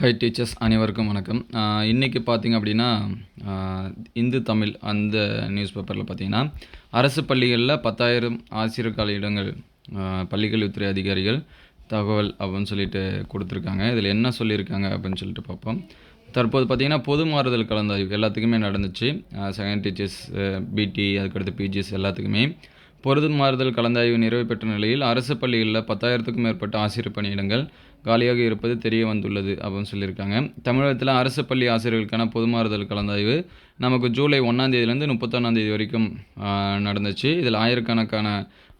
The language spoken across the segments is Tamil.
ஹை டீச்சர்ஸ் அனைவருக்கும் வணக்கம். இன்றைக்கி பார்த்திங்க அப்படின்னா இந்து தமிழ் அந்த நியூஸ் பேப்பரில் பார்த்தீங்கன்னா அரசு பள்ளிகளில் பத்தாயிரம் ஆசிரியர் கால இடங்கள் பள்ளிக்கல்வித்துறை அதிகாரிகள் தகவல் அப்படின்னு சொல்லிட்டு கொடுத்துருக்காங்க. இதில் என்ன சொல்லியிருக்காங்க அப்படின்னு சொல்லிட்டு பார்ப்போம். தற்போது பார்த்திங்கன்னா பொது மாறுதல் கலந்தாய்வு எல்லாத்துக்குமே நடந்துச்சு. செகண்ட் டீச்சர்ஸ் பிடி அதுக்கடுத்து பிஜிஎஸ் எல்லாத்துக்குமே. பொருது மாறுதல் கலந்தாய்வு நிறைவு பெற்ற நிலையில் அரசு பள்ளிகளில் பத்தாயிரத்துக்கும் மேற்பட்ட ஆசிரியர் பணியிடங்கள் காலியாக இருப்பது தெரிய வந்துள்ளது அப்படின்னு சொல்லியிருக்காங்க. தமிழகத்தில் அரசு பள்ளி ஆசிரியர்களுக்கான பொது மாறுதல் கலந்தாய்வு நமக்கு ஜூலை ஒன்றாம் முப்பத்தொன்னாந்தேதி தேதி வரைக்கும் நடந்துச்சு. இதில் ஆயிரக்கணக்கான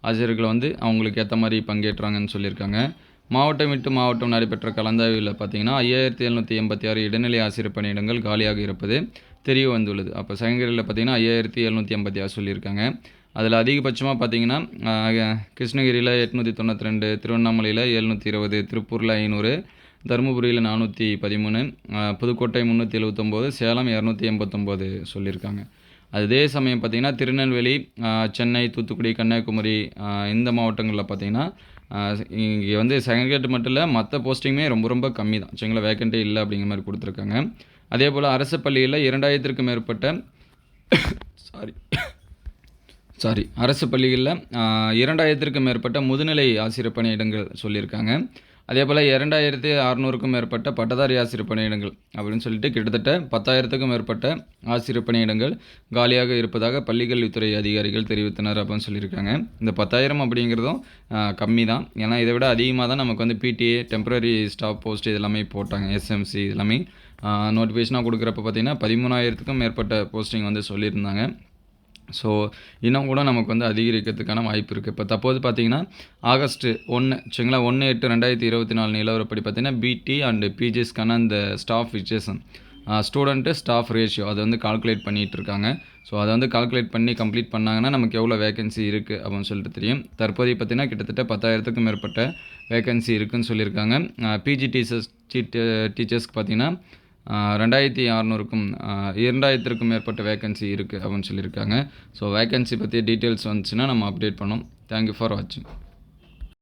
ஆசிரியர்கள் வந்து அவங்களுக்கு ஏற்ற மாதிரி பங்கேற்றாங்கன்னு சொல்லியிருக்காங்க. மாவட்டம் விட்டு மாவட்டம் நடைபெற்ற கலந்தாய்வில் பார்த்தீங்கன்னா ஐயாயிரத்தி எழுநூற்றி எண்பத்தி ஆறு இடைநிலை ஆசிரியர் பணியிடங்கள் காலியாக இருப்பது தெரிய வந்துள்ளது. அப்போ செகண்டரியில் பார்த்தீங்கன்னா ஐயாயிரத்தி எழுநூற்றி எண்பத்தி ஆறு சொல்லியிருக்காங்க. அதில் அதிகபட்சமாக பார்த்தீங்கன்னா கிருஷ்ணகிரியில் எட்நூற்றி தொண்ணூற்றி ரெண்டு திருவண்ணாமலையில் எழுநூற்றி இருபது திருப்பூரில் ஐநூறு தருமபுரியில் நானூற்றி பதிமூணு புதுக்கோட்டை முந்நூற்றி எழுபத்தொம்போது சேலம் இரநூத்தி எண்பத்தொம்போது சொல்லியிருக்காங்க. அதே சமயம் பார்த்திங்கன்னா திருநெல்வேலி சென்னை தூத்துக்குடி கன்னியாகுமரி இந்த மாவட்டங்களில் பார்த்திங்கன்னா இங்கே வந்து செகண்ட் மட்டும் இல்லை மற்ற போஸ்டிங்குமே ரொம்ப ரொம்ப கம்மி தான் சரிங்களா வேக்கண்ட்டே இல்லை அப்படிங்கிற மாதிரி கொடுத்துருக்காங்க. அதே போல் அரசு பள்ளியில் இரண்டாயிரத்திற்கும் மேற்பட்ட சாரி சாரி அரசு பள்ளிகளில் இரண்டாயிரத்திற்கும் மேற்பட்ட முதுநிலை ஆசிரியர் பணியிடங்கள் சொல்லியிருக்காங்க. அதே போல் இரண்டாயிரத்தி அறநூறுக்கும் மேற்பட்ட பட்டதாரி ஆசிரியர் பணியிடங்கள் அப்படின்னு சொல்லிட்டு கிட்டத்தட்ட பத்தாயிரத்துக்கும் மேற்பட்ட ஆசிரியர் பணியிடங்கள் காலியாக இருப்பதாக பள்ளிக்கல்வித்துறை அதிகாரிகள் தெரிவித்தனர் அப்படின்னு சொல்லியிருக்காங்க. இந்த பத்தாயிரம் அப்படிங்கிறதும் கம்மி தான் ஏன்னா இதை விட அதிகமாக தான் நமக்கு வந்து பிடிஏ டெம்பரரி ஸ்டாஃப் போஸ்ட் இதெல்லாமே போட்டாங்க. எஸ்எம்சி எல்லாமே நோட்டிஃபிகேஷனாக கொடுக்குறப்ப பார்த்தீங்கன்னா பதிமூணாயிரத்துக்கும் மேற்பட்ட போஸ்டிங் வந்து சொல்லியிருந்தாங்க. ஸோ இன்னும் கூட நமக்கு வந்து அதிகரிக்கிறதுக்கான வாய்ப்பு இருக்குது இப்போ தற்போது பார்த்தீங்கன்னா ஆகஸ்ட்டு ஒன்று சரிங்களா? ஒன்று எட்டு ரெண்டாயிரத்தி இருபத்தி நாலு நிலவரப்படி பார்த்தீங்கன்னா பிடி அண்டு பிஜிஎஸ்க்கான அந்த ஸ்டாஃப் விச்சேஷன் ஸ்டூடெண்ட்டு ஸ்டாஃப் ரேஷியோ அதை வந்து கால்குலேட் பண்ணிகிட்டு இருக்காங்க. ஸோ அதை வந்து கால்குலேட் பண்ணி கம்ப்ளீட் பண்ணாங்கன்னா நமக்கு எவ்வளோ வேகன்சி இருக்குது அப்படின்னு சொல்லிட்டு தெரியும். தற்போதைய பார்த்தீங்கன்னா கிட்டத்தட்ட பத்தாயிரத்துக்கும் மேற்பட்ட வேகன்சி இருக்குன்னு சொல்லியிருக்காங்க. பிஜி டீச்சர்ஸ் டீச்சர்ஸ்க்கு பார்த்தீங்கன்னா ரெண்டாயிரத்தி அறநூறுக்கும் இரண்டாயிரத்திற்கும் மேற்பட்ட வேகன்சி இருக்குது அப்படின்னு சொல்லியிருக்காங்க. ஸோ வேகன்சி பற்றி டீட்டெயில்ஸ் வந்துச்சுன்னா நம்ம அப்டேட் பண்ணோம் தேங்க்யூ ஃபார் வாட்சிங்